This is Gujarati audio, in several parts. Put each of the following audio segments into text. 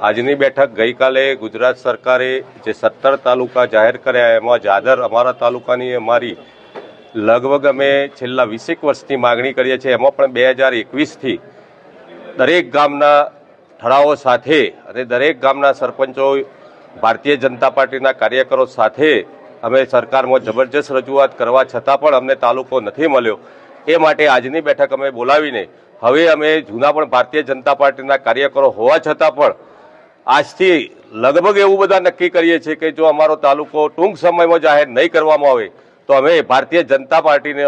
આજની બેઠક ગઈકાલે ગુજરાત સરકારે જે સત્તર તાલુકા જાહેર કર્યા એમાં જાદર અમારા તાલુકાની અમારી લગભગ અમે છેલ્લા વીસેક વર્ષથી માગણી કરીએ છીએ. એમાં પણ બે હજાર એકવીસથી દરેક ગામના ઠરાવો સાથે અને દરેક ગામના સરપંચો, ભારતીય જનતા પાર્ટીના કાર્યકરો સાથે અમે સરકારમાં જબરજસ્ત રજૂઆત કરવા છતાં પણ અમને તાલુકો નથી મળ્યો. એ માટે આજની બેઠક અમે બોલાવીને હવે અમે જૂના પણ ભારતીય જનતા પાર્ટીના કાર્યકરો હોવા છતાં પણ આજથી લગભગ એવું બધા નક્કી કરીએ છીએ કે જો અમારો તાલુકો ટૂંક સમયમાં જાહેર નહીં કરવામાં આવે તો અમે ભારતીય જનતા પાર્ટીને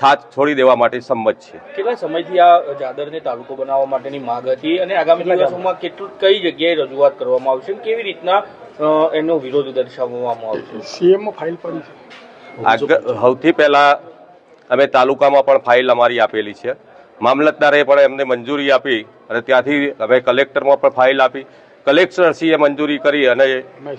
છાત છોડી દેવા માટે સંમત છે કેટલા સમયથી આ જાદરને તાલુકો બનાવવા માટેની માંગ હતી અને આગામી દિવસોમાં કેટલું કઈ જગ્યાએ રજૂઆત કરવામાં આવશે કેવી રીતના એનો વિરોધ દર્શાવવામાં આવશે? સીએમ ફાઇલ પડી છે. સૌથી પહેલા અમે તાલુકામાં પણ ફાઇલ અમારી આપેલી છે. મામલતદારે પણ એમને મંજૂરી આપી અને ત્યાંથી અમે કલેક્ટરમાં પણ ફાઇલ આપી. કલેક્ટરશ્રીએ મંજૂરી કરી અને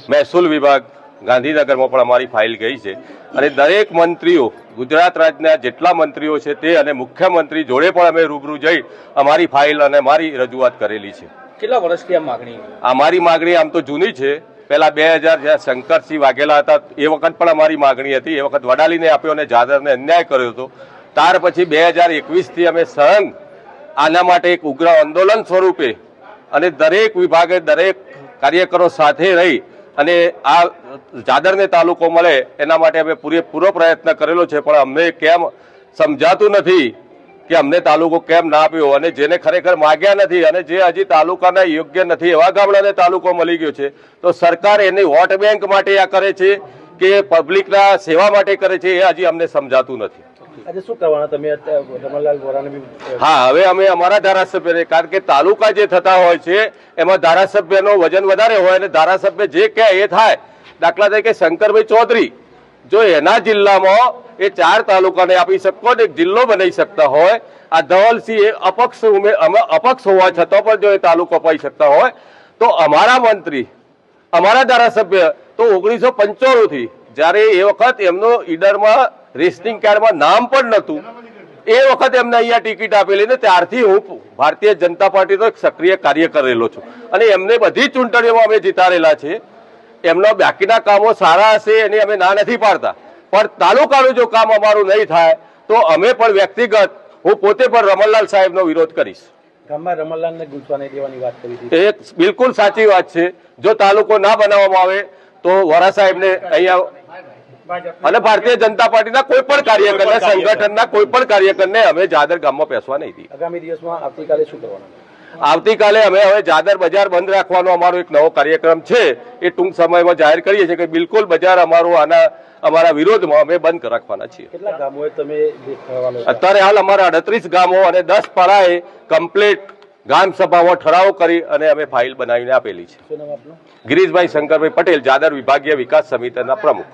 મહેસૂલ. વિભાગ ગાંધીનગરમાં પણ અમારી ફાઇલ ગઈ છે. અને દરેક મંત્રીઓ ગુજરાત રાજ્યના જેટલા મંત્રીઓ છે તે અને મુખ્યમંત્રી જોડે પણ અમે રૂબરૂ જઈ અમારી ફાઇલ અને મારી રજૂઆત કરેલી છે. કેટલા વર્ષથી આ માગણી? અમારી માગણી આમ તો જૂની છે. પહેલા બે હજાર જ્યાં શંકરસિંહ વાઘેલા હતા એ વખત પણ અમારી માગણી હતી. એ વખત વડાલીને આપ્યો અને જાદરને અન્યાય કર્યો હતો. ત્યાર પછી બે હજાર એકવીસથી અમે સહન આના માટે એક ઉગ્ર આંદોલન સ્વરૂપે અને દરેક વિભાગે દરેક કાર્યકરો સાથે રહી અને આ જાદરને તાલુકો મળે એના માટે અમે પૂરેપૂરો પ્રયત્ન કરેલો છે, પણ અમને કેમ સમજાતું નથી કે અમને તાલુકો કેમ ના આપ્યો અને જેને ખરેખર માગ્યા નથી અને જે હજી તાલુકાના યોગ્ય નથી, એવા ગામડાને તાલુકો મળી ગયો છે. તો સરકાર એની વોટ બેંક માટે આ કરે છે કે પબ્લિકના સેવા માટે કરે છે એ હજી અમને સમજાતું નથી. આજે શું કરવાના? તમે રમણલાલ વોરાને હા હવે અમે અમારા ધારાસભ્યને કારણ કે તાલુકા જે થતા હોય છે એમાં ધારાસભ્યનો વજન વધારે હોય અને ધારાસભ્ય જે કહે એ થાય. દાખલા તરીકે શંકરભાઈ ચૌધરી જો એના જિલ્લામાં એ ચાર તાલુકાને આપી શકો ને એક જિલ્લો બનાવી શકતા હોય આ ધવલસિંહ એ અપક્ષ ઉમે અપક્ષ હોવા છતાં પણ જો એ તાલુકો અપાઈ શકતા હોય તો અમારા મંત્રી અમારા ધારાસભ્ય તો ઓગણીસો પંચાણું થી જ્યારે એ વખત એમનો ઈડરમાં રેસનિંગ કાર્ડમાં નામ પણ નહોતું એ વખત એમને અહીંયા ટિકિટ આપેલી ને ત્યારથી હું ભારતીય જનતા પાર્ટીનો એક સક્રિય કાર્ય કરેલો છું. અને એમને બધી ચૂંટણીઓમાં અમે જીતાડેલા છે એમના બાકીના કામો સારા હશે એની અમે ના નથી પાડતા. પણ તાલુકાનું જો કામ અમારું નહીં થાય તો અમે પણ વ્યક્તિગત હું પોતે પણ રમણલાલ સાહેબનો વિરોધ કરીશ. ગામમાં રમણલાલને ગુંચવા નહીં દેવાની વાત કરી એ બિલકુલ સાચી વાત છે. જો તાલુકો ના બનાવવામાં આવે તો વરા સાહેબને અહીંયા અને ભારતીય જનતા પાર્ટીના કોઈ પણ કાર્યકરને સંગઠનના કોઈ પણ કાર્યકરને અમે જાદર ગામમાં પેસવા નહીં દઈએ આગામી દિવસમાં આવતીકાલે શું કરવાનું? આવતીકાલે અમે હવે જાદર બજાર બંધ રાખવાનો અમારો એક નવો કાર્યક્રમ છે. એ ટૂંક સમયમાં જાહેર કરીએ છીએ કે બિલકુલ બજાર અમારું આના અમારા વિરોધમાં અમે બંધ રાખવાના છીએ. કેટલા ગામોએ તમે અત્યારે હાલ અમારા અડત્રીસ ગામો અને દસ પાડાએ કમ્પ્લીટ ગામ સભામાં ઠરાવ કરી અને અમે ફાઇલ બનાવીને આપેલી છે. ગિરીશભાઈ શંકરભાઈ પટેલ જાદર વિભાગીય વિકાસ સમિતિના પ્રમુખ.